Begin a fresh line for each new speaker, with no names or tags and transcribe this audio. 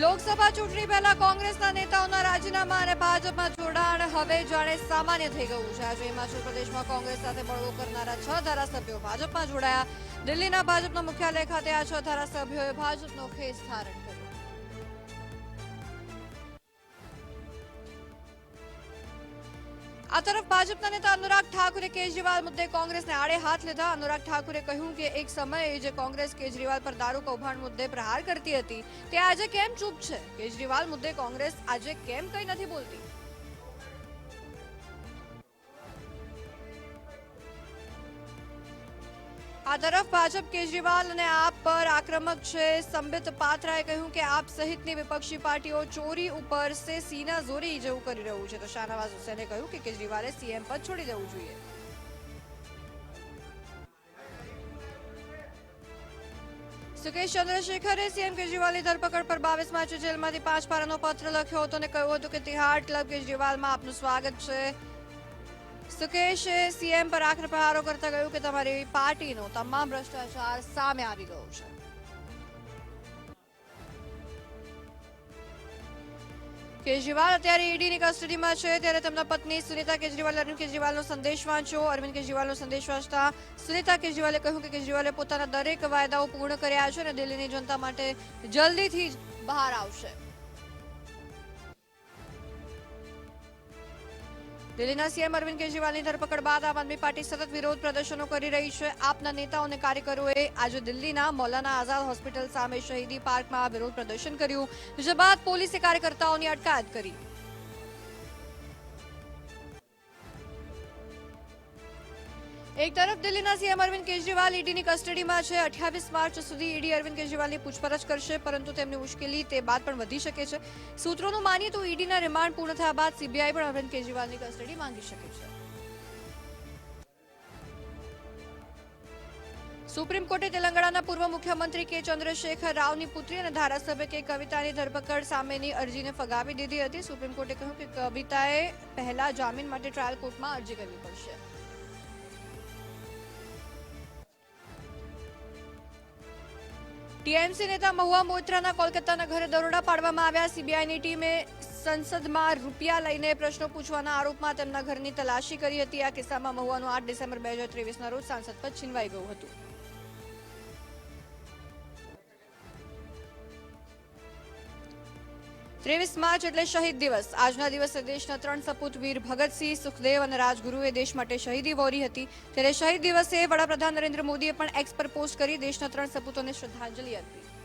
લોકસભા ચૂંટણી પહેલા કોંગ્રેસના નેતાઓના રાજીનામા અને ભાજપમાં જોડાણ હવે જાણે સામાન્ય થઈ ગયું છે. આજે હિમાચલ પ્રદેશમાં કોંગ્રેસ સાથે બળવો કરનારા છ ધારાસભ્યો ભાજપમાં જોડાયા. દિલ્હીના ભાજપના મુખ્યાલય ખાતે આ છ ધારાસભ્યોએ ભાજપનો ખેસ ધારણ આ તરફ ભાજપના નેતા અનુરાગ ઠાકુરે કેજરીવાલ મુદ્દે કોંગ્રેસને આડે હાથ લીધા. અનુરાગ ઠાકુરે કહ્યું કે એક સમયે જે કોંગ્રેસ કેજરીવાલ પર દારૂ કૌભાંડ મુદ્દે પ્રહાર કરતી હતી, તે આજે કેમ ચૂપ છે? કેજરીવાલ મુદ્દે કોંગ્રેસ આજે કેમ કંઈ નથી બોલતી? તરફ ભાજપ કેજરીવાલ અને આપ પર આક્રમક છે. સંબિત પાત્રાએ કહ્યું કે આપ સહિતની વિપક્ષી પાર્ટીઓ ચોરી ઉપર સે સીના ઝોરી જેવું કરી રહ્યું છે. તો શાહનવાઝ હુસેને કહ્યું કે કેજરીવાલે સીએમ પદ છોડી દેવું જોઈએ. સુકેશ ચંદ્રશેખરે સીએમ કેજરીવાલની ધરપકડ પર બાવીસ માર્ચે જેલમાંથી પાંચ પારાનો પત્ર લખ્યો હતો અને કહ્યું હતું કે તિહાડ ક્લબ કેજરીવાલમાં આપનું સ્વાગત છે. સુકેશે સીએમ પર આખરે પ્રહારો કરતા કહ્યું કે તમારી પાર્ટીનો તમામ ભ્રષ્ટાચાર સામે આવી ગયો છે. કેજરીવાલ અત્યારે ઈડીની કસ્ટડીમાં છે, ત્યારે તેમના પત્ની સુનિતા કેજરીવાલ અરવિંદ કેજરીવાલનો સંદેશ વાંચ્યો. અરવિંદ કેજરીવાલનો સંદેશ વાંચતા સુનિતા કેજરીવાલે કહ્યું કે કેજરીવાલે પોતાના દરેક વાયદાઓ પૂર્ણ કર્યા છે અને દિલ્હીની જનતા માટે જલ્દીથી બહાર આવશે. દિલ્હીના સીએમ અરવિંદ કેજરીવાલની ધરપકડ બાદ આમ આદમી પાર્ટી સતત વિરોધ પ્રદર્શનો કરી રહી છે. આપના નેતાઓ અને કાર્યકરોએ આજે દિલ્હીના મૌલાના આઝાદ હોસ્પિટલ સામે શહીદી પાર્કમાં વિરોધ પ્રદર્શન કર્યું. જે બાદ પોલીસે કાર્યકર્તાઓની અટકાયત કરી. એક તરફ દિલ્હીના સીએમ અરવિંદ કેજરીવાલ ઈડીની કસ્ટડીમાં છે. અઠ્યાવીસ માર્ચ સુધી ઈડી અરવિંદ કેજરીવાલની પૂછપરછ કરશે, પરંતુ તેમની મુશ્કેલી તે બાદ પણ વધી શકે છે. સૂત્રોનું માનીએ તો ઈડીના રિમાન્ડ પૂર્ણ થયા બાદ સીબીઆઈ પણ અરવિંદ કેજરીવાલની કસ્ટડી માંગી શકે છે. સુપ્રીમ કોર્ટે તેલંગાણાના પૂર્વ મુખ્યમંત્રી કે ચંદ્રશેખર રાવની પુત્રી અને ધારાસભ્ય કે કવિતાની ધરપકડ સામેની અરજીને ફગાવી દીધી હતી. સુપ્રીમ કોર્ટે કહ્યું કે કવિતાએ પહેલા જામીન માટે ટ્રાયલ કોર્ટમાં અરજી કરવી પડશે. ટીએમસી નેતા મહુવા મોત્રાના કોલકાતાના ઘરે દરોડા પાડવામાં આવ્યા. સીબીઆઈની ટીમે સંસદમાં રૂપિયા લઈને પ્રશ્નો પૂછવાના આરોપમાં તેમના ઘરની તલાશી કરી હતી. આ કિસ્સામાં મહુવાનું આઠ ડિસેમ્બર બે હજાર ત્રેવીસના રોજ સાંસદ પદ છીનવાઈ ગયું હતું. ત્રેવીસ માર્ચ એટલે શહીદ દિવસ. આજના દિવસે દેશના ત્રણ સપૂત વીર ભગતસિંહ, સુખદેવ અને રાજગુરુએ દેશ માટે શહીદી વોરી હતી. ત્યારે શહીદ દિવસે વડાપ્રધાન નરેન્દ્ર મોદીએ પણ એક્સ પર પોસ્ટ કરી દેશના ત્રણ સપૂતોને શ્રદ્ધાંજલિ અર્પી.